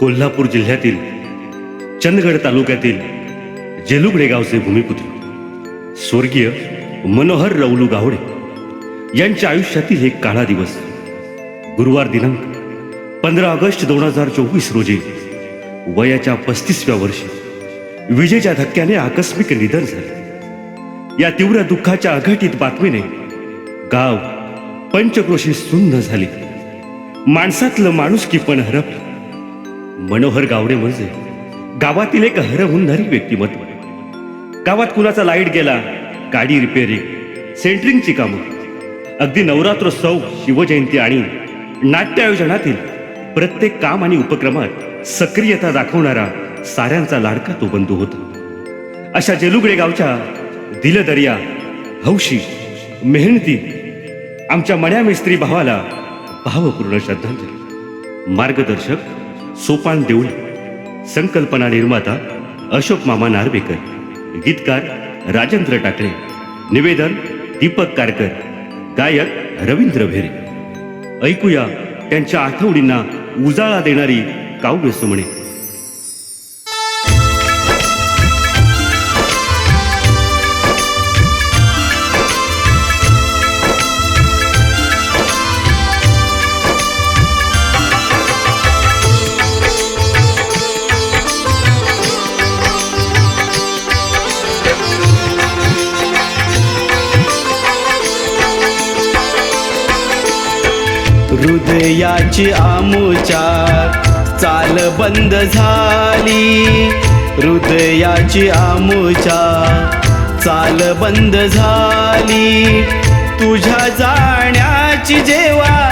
कोल्हापूर जिल्ह्यातील चंदगड तालुक्यातील जेलुगडे गावचे भूमिपुत्र स्वर्गीय मनोहर रवलू गावडे यांच्या आयुष्यातील एक काळा दिवस गुरुवार दिनांक पंधरा ऑगस्ट दोन हजार चोवीस रोजी वयाच्या पस्तीसव्या वर्षी विजेच्या धक्क्याने आकस्मिक निधन झाले. या तीव्र दुःखाच्या अघटित बातमीने गाव पंचक्रोशी सुन्न झाली. माणसातलं माणुसकी पण हरपलं. मनोहर गावडे म्हणजे गावातील एक हरहुन्नरी व्यक्तिमत्व. गावात कुणाचा लाइट गेला गाडी रिपेअरिंग सेंटरिंगची कामं. अगदी नवरात्रोत्सव शिवजयंती आणि नाट्य आयोजनातील प्रत्येक काम आणि उपक्रमात सक्रियता दाखवणारा साऱ्यांचा लाडका तो बंधू होता. अशा जेलुगडे गावच्या दिलदर्या हौशी मेहनती आमच्या मण्या मिस्त्री भावाला भावपूर्ण श्रद्धांजली. मार्गदर्शक सोपान देऊळ संकल्पना निर्माता अशोक मामा नार्वेकर गीतकार राजेंद्र टाकळे निवेदन दीपक कारकर गायक रवींद्र भेरे. ऐकूया त्यांच्या आठवडींना उजाळा देणारी काव्य सुमणे हृदयाची आमुच्या चाल बंद झाली. हृदयाची आमुच्या चाल बंद झाली. तुझ्या जाण्याची जेव्हा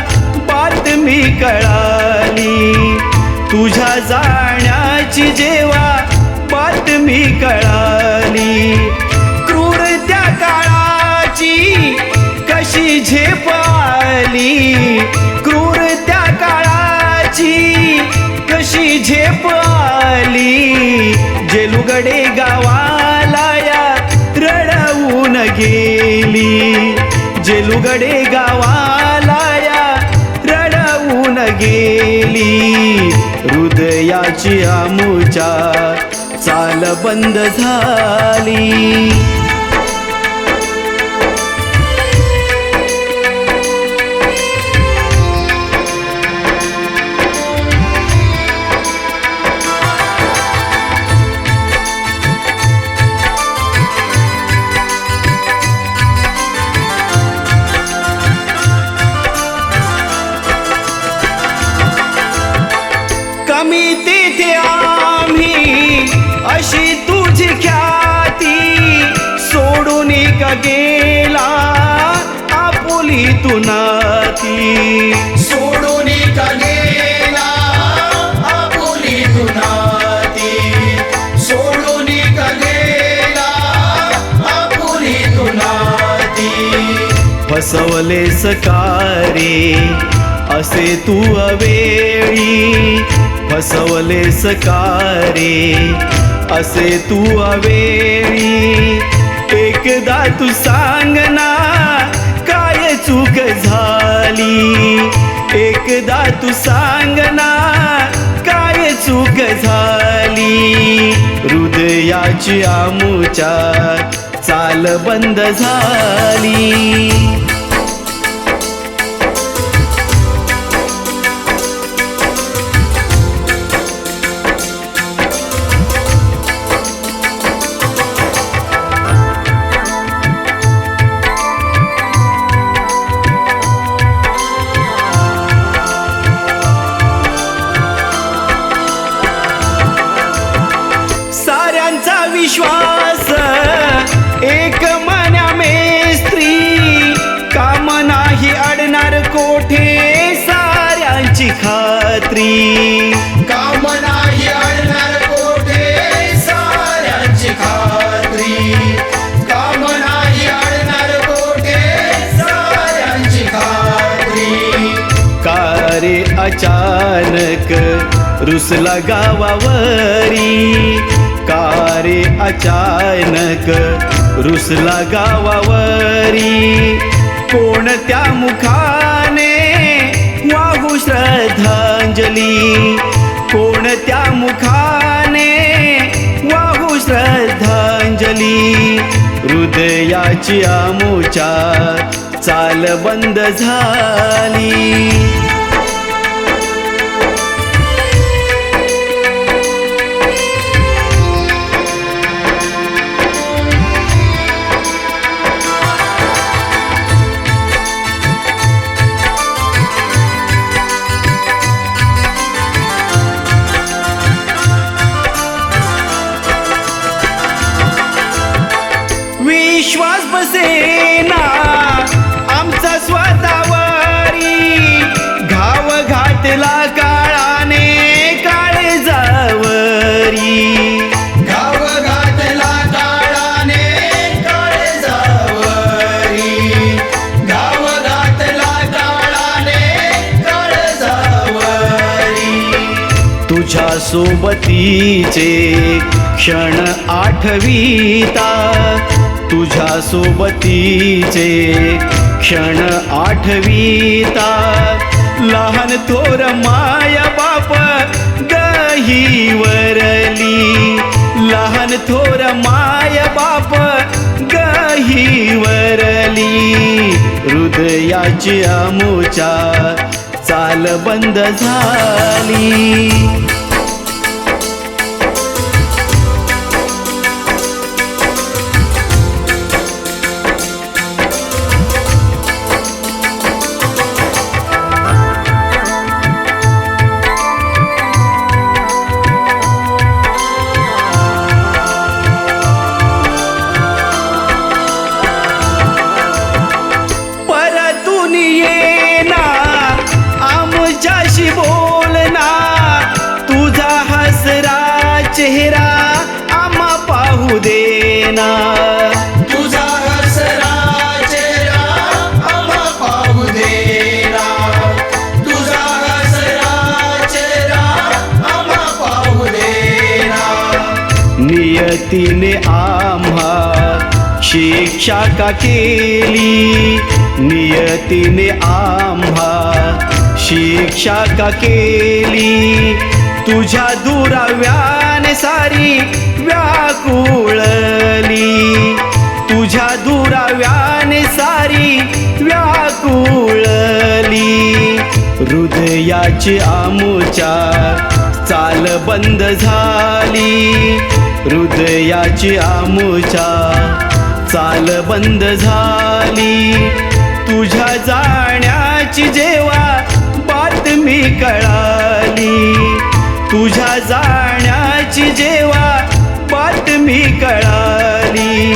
बातमी कळाली तुझ्या जाण्याची जेव्हा बातमी कळाली. क्रूर त्या काळाची कशी झेप कडे गावाला या रडवून गेली. जेलुगडे गावाला या रडवून गेली. हृदयाची आमुच्या चाल बंद झाली. कमी तेथे आम्ही अशी तुझी ख्याती सोडून का गेला आपुली तू नाती सोडून का गेला आपुली तुनाती सोडून का गेला आपुली तुनाती फसवले सकारे असे तू अवेळी फसवले सकारे. असे तू अवेळी एकदा तू सांग ना काय चूक झाली? एकदा तू सांग ना काय चूक झाली? हृदयाची आमुच्या चाल बंद झाली. एक रुसला गावावरी कारे अचानक रुसला गावावरी कोणत्या मुखाने वाहू श्रद्धांजली? कोणत्या मुखाने वाहू श्रद्धांजली? हृदयाची आमोचा चाल बंद झाली. आमचा स्वतःवरी घाव घातला काळाने काळे जावरी. घातला काळाने काळाने तुझ्या सोबतीचे क्षण आठवीता तुझ्या सोबतीचे क्षण आठवीता. लहान थोर माया बाप गहीवरली. लहान थोर माया बाप गहीवरली. हृदयाची आमुच्या चाल बंद झाली. देना। तुझा हसरा चेहरा आम्हा पाहू देना। तुझा हसरा चेहरा आम्हा पाहू देना। नियतीने आम्हा शिक्षा का केली? नियतीने आम्हा शिक्षा का केली? तुझ्या मनाने सारी व्याकुळली तुझ्या दुराव्याने सारी व्याकुळली हृदयाची आमुच्या चाल बंद झाली. हृदयाची आमुच्या चाल बंद झाली. जेवा बातमी कळाली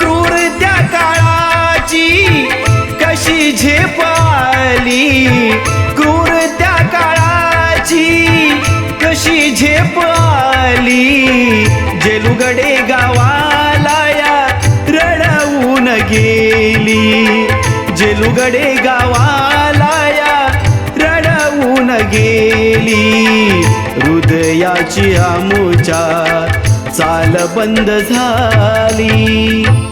क्रूर त्या काळाची कशी झेपाली क्रूर त्या काळाची कशी झेपाली जेलुगडे गावाला या रडवून गेली जेलुगडे गावा बंद झाली.